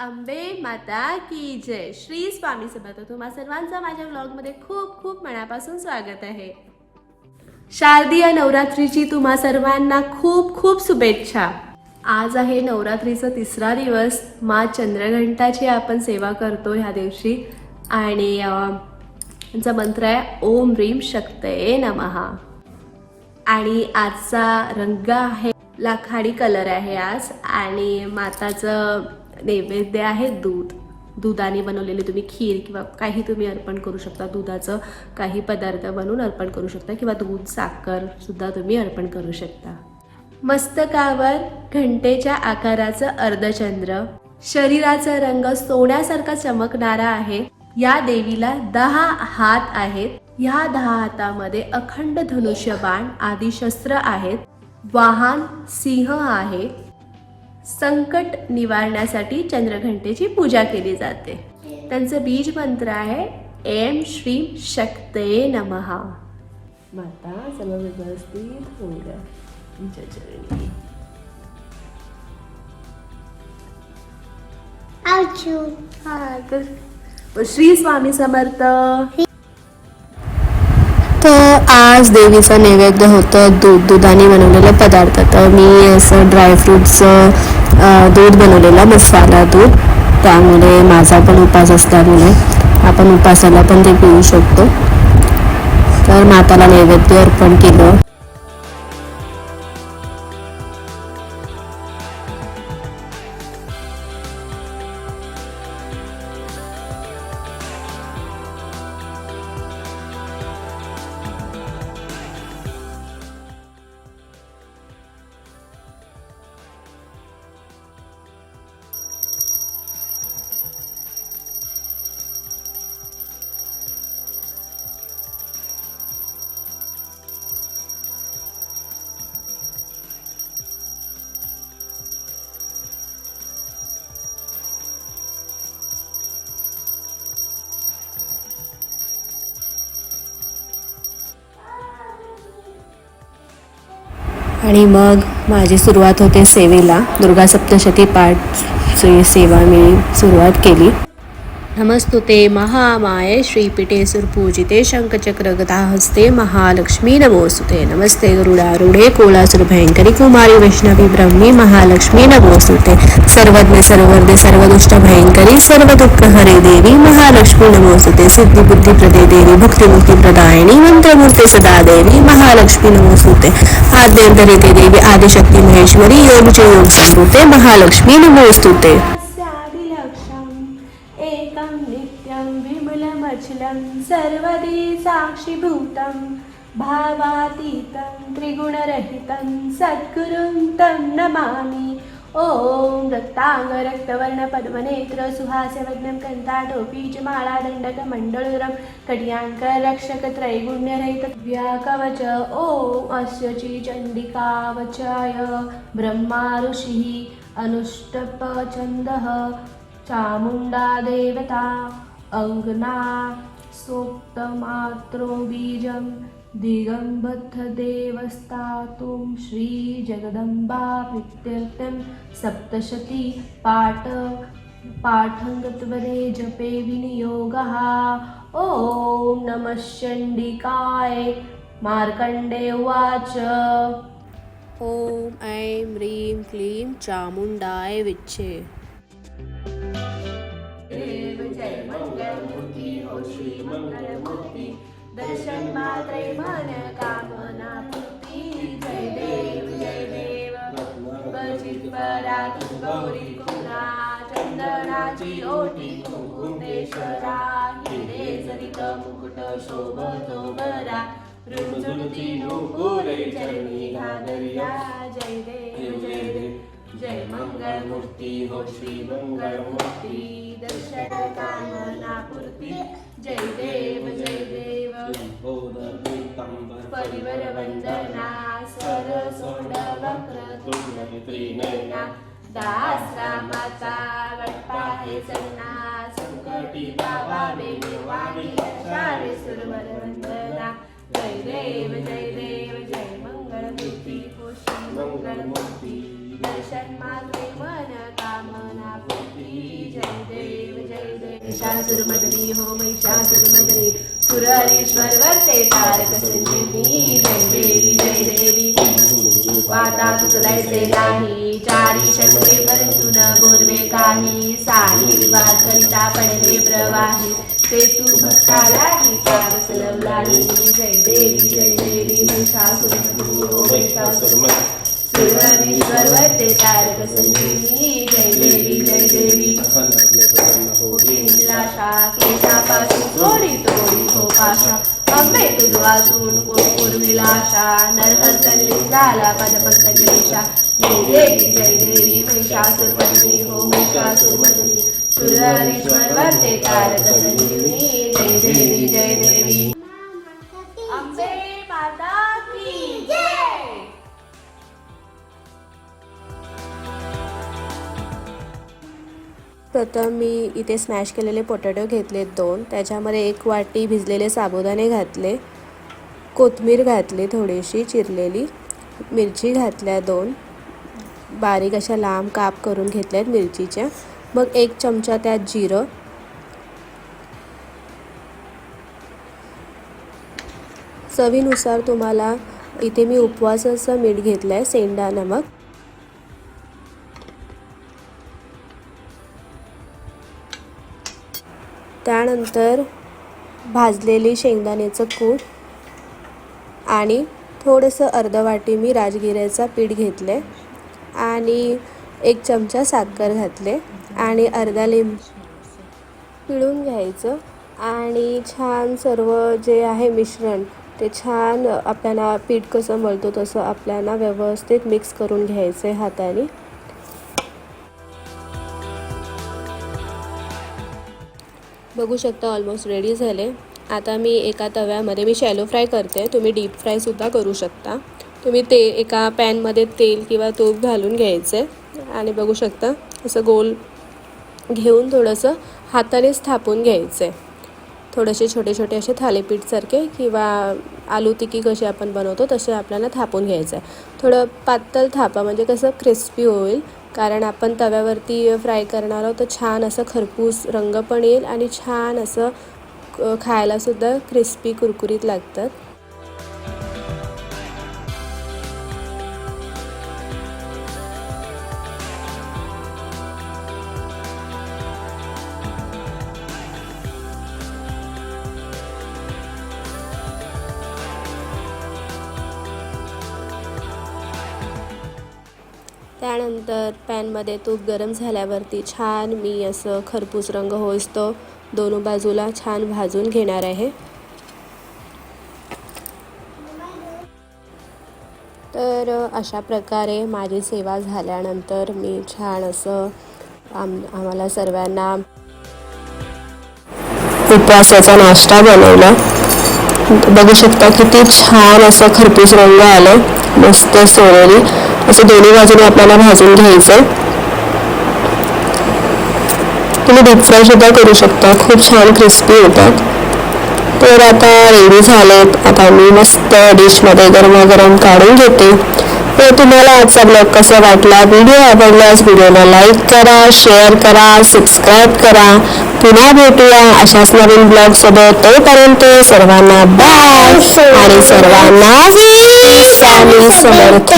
अंबे माता की जय. श्री स्वामी समर्थ. तुम्हा सर्वांचं माझ्या ब्लॉगमध्ये खूप खूप मनापासून स्वागत आहे. शारदीय नवरात्रीची तुम्हा सर्वांना खूप खूप शुभेच्छा. आज आहे नवरात्रीचा तिसरा दिवस. मा चंद्रघंटाची आपण सेवा करतो ह्या दिवशी. आणि अं, त्यांचा मंत्र आहे ओम रीम शक्तये नमहा आणि आजचा रंग आहे लाखाडी कलर आहे आज. आणि माताचं नैवेद्य आहे दूध. दुधाने बनवलेली तुम्ही खीर किंवा काही तुम्ही अर्पण करू शकता. दुधाचं काही पदार्थ बनवून अर्पण करू शकता किंवा दूध साखर सुद्धा तुम्ही अर्पण करू शकता. मस्तकावर घंटेच्या आकाराचं अर्धचंद्र. शरीराचा रंग सोन्यासारखा चमकणारा आहे. या देवीला दहा हात आहेत. ह्या दहा हातामध्ये अखंड धनुष्यबाण आदी शस्त्र आहेत. वाहन सिंह आहे. संकट निवारण्यासाठी चंद्रघंटेची पूजा केली जाते. त्यांचं बीज मंत्र आहे एम श्री शक्तये नमहा माता सर्व व्यवस्थित होऊ द्या तुमच्या चरणी. हा, श्री स्वामी समर्थ. तर आज देवीचं नैवेद्य होतं दूध दुधाने बनवलेलं पदार्थ. तर मी असं ड्रायफ्रूटचं दूध बनवलेलं मसाला दूध. त्यामुळे माझा पण उपास असल्यामुळे आपण उपासाला पण ते पिऊ शकतो. तर माताला नैवेद्य अर्पण केलं. आणि मग माझी सुरुवात होते सेवेला दुर्गा सप्तशती पाठची सेवा मी सुरुवात केली. नमस्तुते महामाये श्रीपीठे सुरपूजिते शंखचक्र हस्ते महालक्ष्मी नमोस्तुते नमस्ते गरुडारूढे कोलासुर भयंकरी कुमारी वैष्णवी ब्रह्मी महालक्ष्मी नमोस्तुते सर्वज्ञ सर्ववर्धे सर्वदुष्ट भयंकरी सर्व दुःख हरे देवी महालक्ष्मी नमोस्तुते सिद्धिबुद्धिप्रदे देवी भक्तिमुक्ती मन्त्रमूर्ते सदा देवी महालक्ष्मी नमोस्तुते आद्यन्तरिते देवी आदिशक्ति महेश्वरी योगचे योग महालक्ष्मी नमोस्तुते नित्यं विमलमचलं सर्वदी साक्षिभूतं भावातीतं त्रिगुणरहितं सद्गुरुं तं नमामि। ॐ रक्ताङ्ग रक्तवर्ण पद्मनेत्र सुहास्यवग्नं कन्ताटोपीचमाला दण्डकमण्डलुरं ॐ अस्य चण्डिकावचाय ब्रह्मा ऋषिः अनुष्टपचन्दः चामुण्डा देवता अङ्गना सोक्तमात्रो बीजं दिगम्बद्धदेवस्तातुं श्रीजगदम्बा प्रीत्यर्थं सप्तशती पाठ पाठङ्गत्वरे जपे विनियोगः। ॐ नमः चण्डिकाय मार्कण्डे उवाच। ॐ ऐं ह्रीं क्लीं चामुण्डाय विच्छे। देव जय मंगलमूर्ती हो श्री मंगलमूर्ती दर्शन मात्रे मन कामना पूर्ती जय देव जय देव। गौरी कुणा चंदनाची ओटी कुंकुमेश्वरा हिरे सरित मुकुट शोभतो बरा रुणझुणती नुपुरे चरणी घागरिया जय देव जय देव। जय मंगलमूर्ती हो श्री मंगलमूर्ती दर्शन कामना पूर्ती जय देव जय देव. परिवर वंदना सर सोंड वक्र तुंड त्रिनयना दास हे सन्ना संकटी बाबा बेने वाणी सुरवर वंदना जय देव जय देव जय मंगलमूर्ती हो श्री मंगलमूर्ती. महिषासुरमर्दिनी हो महिषासुरमर्दिनी सुरहरीश्वर वर्ते तारक संजीवनी जय देवी जय देवी। वाता तुझलायचे नाही चारी शंके परंतु न बोलवे काही। साही विवाद करिता पडले प्रवाही ते तू भक्तालाही पारस लवलाही जय देवी जय देवी महिषासुरमर्दिनी हो महिषासुरमर्दिनी सुरहरीश्वर वर्ते तारक संजीवनी जय देवी। केशापासून थोडी तोडी हो पाशा अंबे तुझ वाचून कोण विलाशा झाला पदपंकज रेषा जय देवी जय देवी महिषासुरमर्दिनी हो महिषासुरमर्दिनी सुरहरीश्वर वर्ते तारक संजीवनी जय देवी जय देवी. प्रथम मी इथे स्मॅश केलेले पोटॅटो घेतले दोन. त्याच्यामध्ये एक वाटी भिजलेले साबुदाणे घातले. कोथमीर घातली थोडीशी चिरलेली. मिरची घातल्या दोन. बारीक अशा लांब काप करून घेतल्यात मिरचीच्या. मग एक चमचा त्यात जिरं. चवीनुसार तुम्हाला इथे मी उपवासाचं मीठ घेतलं आहे सेंडा नमक. त्यानंतर भाजलेली शेंगदाण्याचं कूट आणि थोडंसं अर्ध वाटी मी राजगिऱ्याचा पीठ घेतले आणि एक चमचा साखर घातले आणि अर्धा लिंब पिळून घ्यायचं. आणि छान सर्व जे आहे मिश्रण ते छान आपल्याला पीठ कसं मळतो तसं आपल्याला व्यवस्थित मिक्स करून घ्यायचं आहे हाताने. बघू शकता ऑलमोस्ट रेडी झाले. आता मी एका तव्यामध्ये मी शॅलो फ्राय करते. तुम्ही डीप फ्रायसुद्धा करू शकता. तुम्ही ते एका पॅनमध्ये तेल किंवा तूप घालून घ्यायचं. आणि बघू शकता असं गोल घेऊन थोडंसं हातानेच थापून घ्यायचं. थोडेसे छोटे छोटे असे थालीपीठसारखे किंवा आलू तिकी कशी आपण बनवतो तसे आपल्याला थापून घ्यायचं. आहे थोडं पातळ थापा म्हणजे कसं क्रिस्पी होईल. कारण आपण तव्यावरती फ्राय करणार आहोत तर छान असं खरपूस रंग पण येईल आणि छान असं खायलासुद्धा क्रिस्पी कुरकुरीत लागतात. त्यानंतर पॅनमध्ये तूप गरम झाल्यावरती छान मी असं खरपूस रंग होईस तो दोन्ही बाजूला छान भाजून घेणार आहे. तर अशा प्रकारे माझी सेवा झाल्यानंतर मी छान असं आम आम्हाला सर्वांना उपवासाचा नाश्ता बनवला. बघू शकता किती छान असं खरपूस रंग आलं मस्त सोनेरी. असं दोन्ही बाजूने आपल्याला भाजून घ्यायचं तुम्ही डीप फ्राय सुद्धा करू शकता. खूप छान क्रिस्पी होतात. तर आता रेडी झालेत. आता मी मस्त डिशमध्ये गरमागरम काढून घेते. तर तुम्हाला आजचा ब्लॉग कसा वाटला? व्हिडिओ आवडल्यास व्हिडिओला लाईक करा शेअर करा सबस्क्राईब करा. पुन्हा भेटूया अशाच नवीन ब्लॉग सोबत. तोपर्यंत सर्वांना बाय आणि सर्वांना स्वामी समर्थ.